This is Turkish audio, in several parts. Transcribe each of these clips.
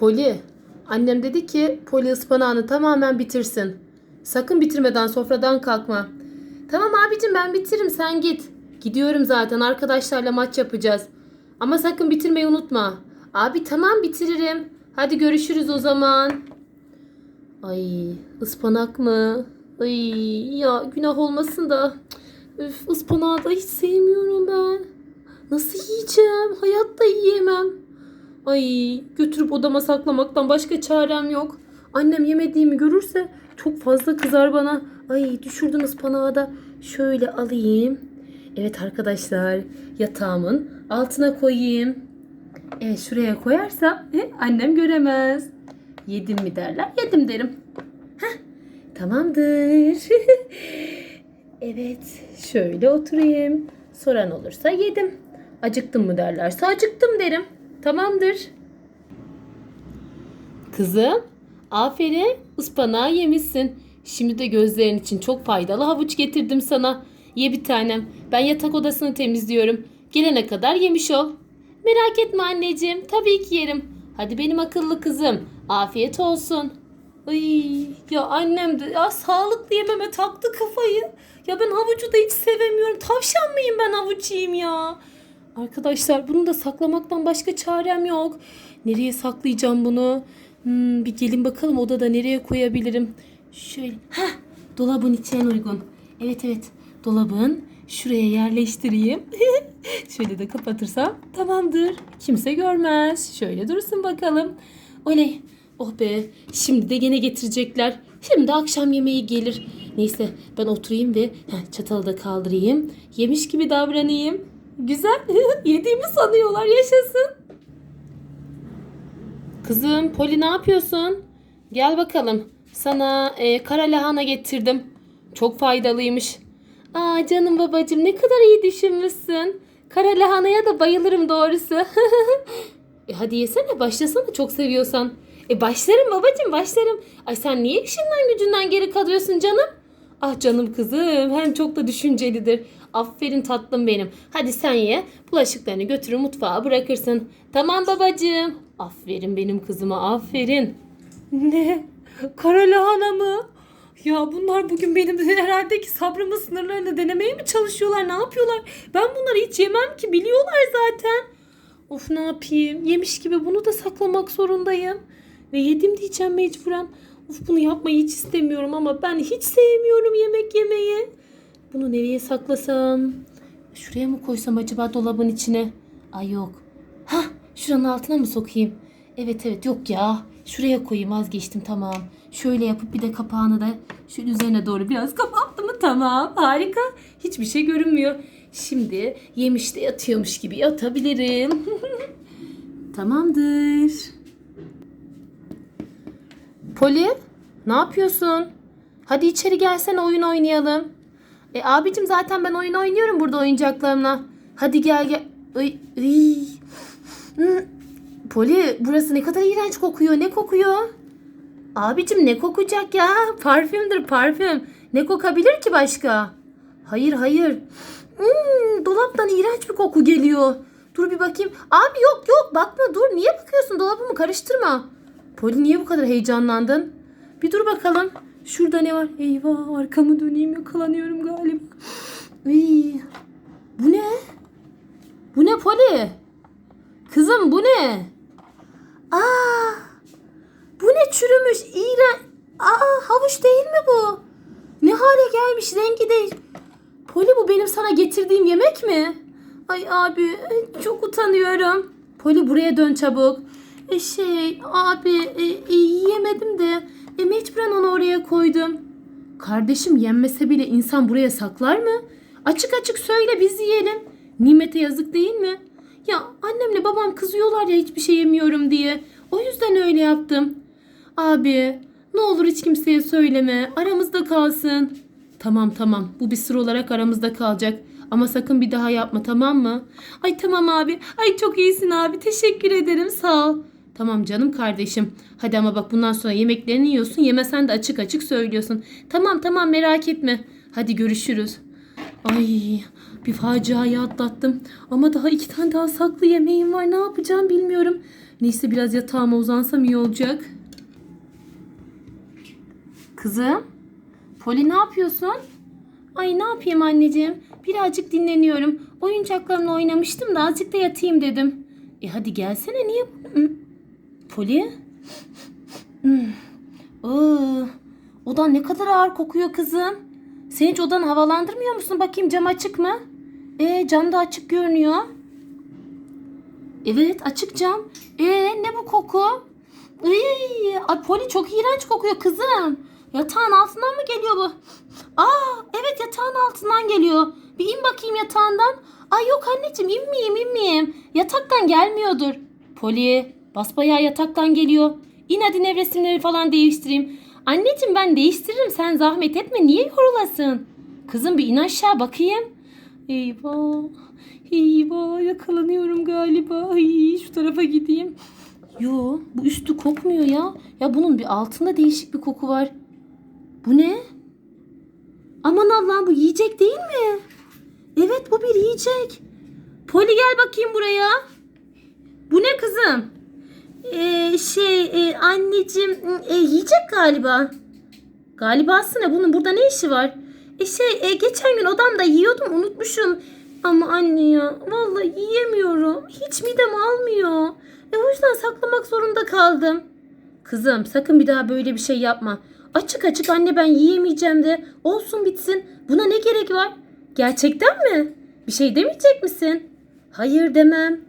Poli, annem dedi ki Poli ıspanağını tamamen bitirsin. Sakın bitirmeden sofradan kalkma. Tamam abicim ben bitiririm sen git. Gidiyorum zaten arkadaşlarla maç yapacağız. Ama sakın bitirmeyi unutma. Abi tamam bitiririm. Hadi görüşürüz o zaman. Ay ıspanak mı? Ay ya günah olmasın da. Üf ıspanağı da hiç sevmiyorum ben. Nasıl yiyeceğim? Hayatta yiyemem. Ay götürüp odama saklamaktan başka çarem yok. Annem yemediğimi görürse çok fazla kızar bana. Ay düşürdüm ıspanağı da. Şöyle alayım. Evet arkadaşlar yatağımın altına koyayım. Evet şuraya koyarsam he, annem göremez. Yedim mi derler? Yedim derim. Heh, tamamdır. evet şöyle oturayım. Soran olursa yedim. Acıktım mı derlerse acıktım derim. Tamamdır. Kızım, aferin. Ispanağı yemişsin. Şimdi de gözlerin için çok faydalı havuç getirdim sana. Ye bir tanem. Ben yatak odasını temizliyorum. Gelene kadar yemiş ol. Merak etme anneciğim. Tabii ki yerim. Hadi benim akıllı kızım. Afiyet olsun. Ay ya annem de ya sağlıklı yememe taktı kafayı. Ya ben havucu da hiç sevemiyorum. Tavşan mıyım ben havuç yiyeyim ya? Arkadaşlar bunu da saklamaktan başka çarem yok. Nereye saklayacağım bunu? Hmm, bir gelin bakalım odada nereye koyabilirim? Şöyle. Heh, dolabın içine uygun. Evet evet. Dolabın şuraya yerleştireyim. Şöyle de kapatırsam tamamdır. Kimse görmez. Şöyle dursun bakalım. Oley. Oh be. Şimdi de gene getirecekler. Şimdi akşam yemeği gelir. Neyse ben oturayım ve heh, çatalı da kaldırayım. Yemiş gibi davranayım. Güzel. Yediğimi sanıyorlar. Yaşasın. Kızım Poli ne yapıyorsun? Gel bakalım. Sana e, kara lahana getirdim. Çok faydalıymış. Aa canım babacığım ne kadar iyi düşünmüşsün. Kara lahanaya da bayılırım doğrusu. e hadi yesene başlasana çok seviyorsan. E başlarım babacığım başlarım. Ay sen niye işinden gücünden geri kalıyorsun canım? Ah canım kızım hem çok da düşüncelidir. Aferin tatlım benim. Hadi sen ye. Bulaşıklarını götürür mutfağa bırakırsın. Tamam babacığım. Aferin benim kızıma aferin. Ne? Kara lahana mı? Ya bunlar bugün benim herhalde ki sabrımın sınırlarını denemeye mi çalışıyorlar? Ne yapıyorlar? Ben bunları hiç yemem ki biliyorlar zaten. Of ne yapayım? Yemiş gibi bunu da saklamak zorundayım. Ve yedim diyeceğim mecburen. Of bunu yapmayı hiç istemiyorum ama ben hiç sevmiyorum yemek yemeyi. Bunu nereye saklasam? Şuraya mı koysam acaba dolabın içine? Ay yok. Hah şuranın altına mı sokayım? Evet evet yok ya. Şuraya koyayım vazgeçtim tamam. Şöyle yapıp bir de kapağını da şöyle üzerine doğru biraz kapattım mı tamam harika. Hiçbir şey görünmüyor. Şimdi yemişte yatıyormuş gibi yatabilirim. Tamamdır. Poli ne yapıyorsun? Hadi içeri gelsene oyun oynayalım. E abicim zaten ben oyun oynuyorum burada oyuncaklarımla. Hadi gel gel. Ay, ay. Hı. Poli burası ne kadar iğrenç kokuyor. Ne kokuyor? Abicim ne kokacak ya? Parfümdür parfüm. Ne kokabilir ki başka? Hayır hayır. Hmm, dolaptan iğrenç bir koku geliyor. Dur bir bakayım. Abi yok yok bakma dur. Niye bakıyorsun? Dolabımı karıştırma. Poli niye bu kadar heyecanlandın? Bir dur bakalım. Şurada ne var? Eyvah arkamı döneyim yakalanıyorum galiba. Ay, bu ne? Bu ne Poli? Kızım bu ne? Aa, bu ne çürümüş iğren. Aa havuç değil mi bu? Ne hale gelmiş rengi değil. Poli bu benim sana getirdiğim yemek mi? Ay abi çok utanıyorum. Poli buraya dön çabuk. E şey abi e, e, yiyemedim de e, mecburen onu oraya koydum. Kardeşim yenmese bile insan buraya saklar mı? Açık açık söyle biz yiyelim. Nimete yazık değil mi? Ya annemle babam kızıyorlar ya hiçbir şey yemiyorum diye. O yüzden öyle yaptım. Abi ne olur hiç kimseye söyleme. Aramızda kalsın. Tamam tamam bu bir sır olarak aramızda kalacak. Ama sakın bir daha yapma tamam mı? Ay tamam abi. Ay çok iyisin abi. Teşekkür ederim sağ ol. Tamam canım kardeşim. Hadi ama bak bundan sonra yemeklerini yiyorsun. Yemesen de açık açık söylüyorsun. Tamam tamam merak etme. Hadi görüşürüz. Ay bir faciayı atlattım. Ama daha iki tane daha saklı yemeğim var. Ne yapacağım bilmiyorum. Neyse biraz yatağıma uzansam iyi olacak. Kızım. Poli ne yapıyorsun? Ay ne yapayım anneciğim? Birazcık dinleniyorum. Oyuncaklarımla oynamıştım da azıcık da yatayım dedim. E hadi gelsene niye? Poli? Hmm. Odan ne kadar ağır kokuyor kızım. Sen hiç odanı havalandırmıyor musun? Bakayım cam açık mı? E cam da açık görünüyor. Evet açık cam. E ne bu koku? Iy, ay Poli çok iğrenç kokuyor kızım. Yatağın altından mı geliyor bu? Aa evet yatağın altından geliyor. Bir in bakayım yatağından. Ay yok anneciğim inmeyeyim inmeyeyim. Yataktan gelmiyordur. Poli basbayağı yataktan geliyor. İn hadi nevresimleri falan değiştireyim. Anneciğim ben değiştiririm sen zahmet etme niye yorulasın? Kızım bir in aşağı bakayım. Eyvah. Eyvah yakalanıyorum galiba. Ay, şu tarafa gideyim. Yo bu üstü kokmuyor ya. Ya bunun bir altında değişik bir koku var. Bu ne? Aman Allah'ım bu yiyecek değil mi? Evet bu bir yiyecek. Poli gel bakayım buraya. Bu ne kızım? Ee, şey e, anneciğim e, yiyecek galiba. Galibası ne? Bunun burada ne işi var? E şey e, geçen gün odamda yiyordum unutmuşum. Ama anne ya vallahi yiyemiyorum. Hiç midem almıyor. E o yüzden saklamak zorunda kaldım. Kızım sakın bir daha böyle bir şey yapma. Açık açık anne ben yiyemeyeceğim de olsun bitsin. Buna ne gerek var? Gerçekten mi? Bir şey demeyecek misin? Hayır demem.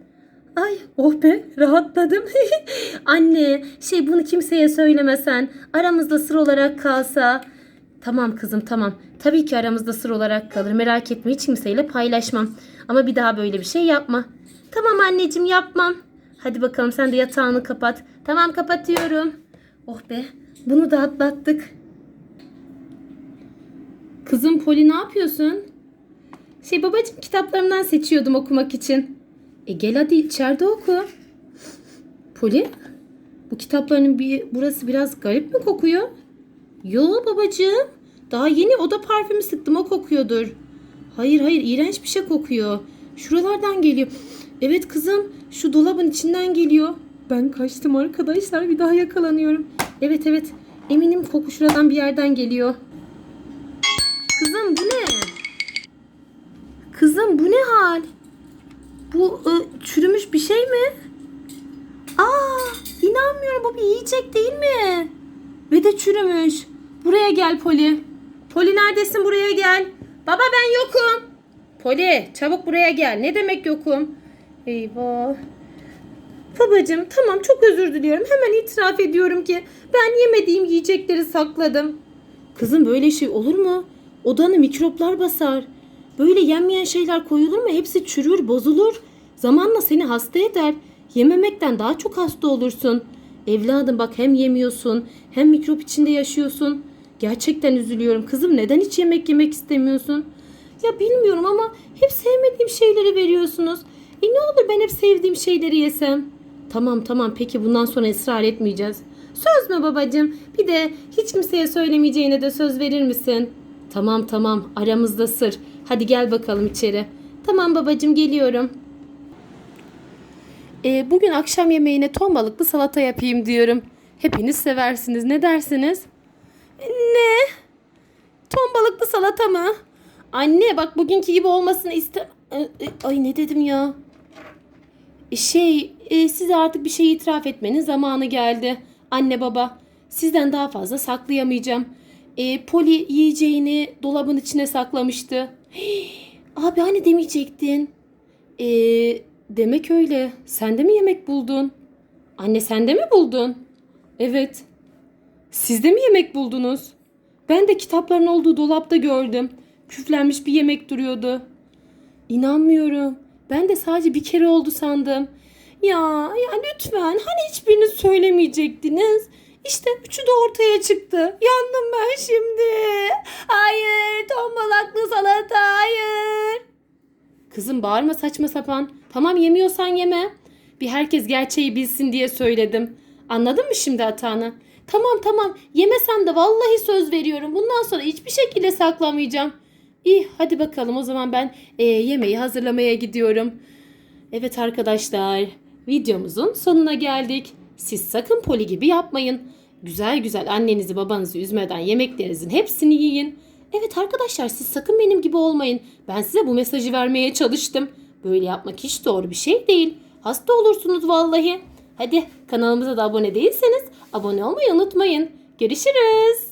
Ay oh be rahatladım. Anne şey bunu kimseye söylemesen aramızda sır olarak kalsa. Tamam kızım tamam. Tabii ki aramızda sır olarak kalır. Merak etme hiç kimseyle paylaşmam. Ama bir daha böyle bir şey yapma. Tamam anneciğim yapmam. Hadi bakalım sen de yatağını kapat. Tamam kapatıyorum. Oh be bunu da atlattık. Kızım Poli ne yapıyorsun? Şey babacığım kitaplarımdan seçiyordum okumak için. E gel hadi içeride oku. Poli, bu kitapların bir burası biraz garip mi kokuyor? Yo babacığım. Daha yeni oda parfümü sıktım o kokuyordur. Hayır hayır iğrenç bir şey kokuyor. Şuralardan geliyor. Evet kızım şu dolabın içinden geliyor. Ben kaçtım arkadaşlar bir daha yakalanıyorum. Evet evet eminim koku şuradan bir yerden geliyor. Kızım bu ne? Kızım bu ne hal? Bu e, çürümüş bir şey mi? Aa, inanmıyorum bu bir yiyecek değil mi? Ve de çürümüş. Buraya gel Poli. Poli neredesin buraya gel. Baba ben yokum. Poli çabuk buraya gel. Ne demek yokum? Eyvah. Babacığım tamam çok özür diliyorum. Hemen itiraf ediyorum ki ben yemediğim yiyecekleri sakladım. Kızım böyle şey olur mu? Odanı mikroplar basar. Böyle yenmeyen şeyler koyulur mu? Hepsi çürür, bozulur. Zamanla seni hasta eder. Yememekten daha çok hasta olursun. Evladım bak hem yemiyorsun hem mikrop içinde yaşıyorsun. Gerçekten üzülüyorum. Kızım neden hiç yemek yemek istemiyorsun? Ya bilmiyorum ama hep sevmediğim şeyleri veriyorsunuz. E ne olur ben hep sevdiğim şeyleri yesem. Tamam tamam peki bundan sonra ısrar etmeyeceğiz. Söz mü babacığım? Bir de hiç kimseye söylemeyeceğine de söz verir misin? Tamam tamam aramızda sır. Hadi gel bakalım içeri. Tamam babacığım geliyorum. Ee, bugün akşam yemeğine ton balıklı salata yapayım diyorum. Hepiniz seversiniz. Ne dersiniz? Ne? Ton balıklı salata mı? Anne bak bugünkü gibi olmasını iste... E, e, Ay ne dedim ya? E, Şey, e, size artık bir şey itiraf etmenin zamanı geldi. Anne baba, sizden daha fazla saklayamayacağım. E, Poli yiyeceğini dolabın içine saklamıştı. Abi hani demeyecektin? E, demek öyle. Sen de mi yemek buldun? Anne sen de mi buldun? Evet. Siz de mi yemek buldunuz? Ben de kitapların olduğu dolapta gördüm. Küflenmiş bir yemek duruyordu. İnanmıyorum. Ben de sadece bir kere oldu sandım. Ya, ya lütfen hani hiçbiriniz söylemeyecektiniz. İşte üçü de ortaya çıktı. Yandım ben şimdi. Hayır, tombalaklı salata, hayır. Kızım bağırma saçma sapan. Tamam yemiyorsan yeme. Bir herkes gerçeği bilsin diye söyledim. Anladın mı şimdi hatanı? Tamam tamam yemesem de vallahi söz veriyorum. Bundan sonra hiçbir şekilde saklamayacağım. İyi hadi bakalım o zaman ben e, yemeği hazırlamaya gidiyorum. Evet arkadaşlar videomuzun sonuna geldik. Siz sakın poli gibi yapmayın. Güzel güzel annenizi babanızı üzmeden yemeklerinizin hepsini yiyin. Evet arkadaşlar siz sakın benim gibi olmayın. Ben size bu mesajı vermeye çalıştım. Böyle yapmak hiç doğru bir şey değil. Hasta olursunuz vallahi. Hadi kanalımıza da abone değilseniz abone olmayı unutmayın. Görüşürüz.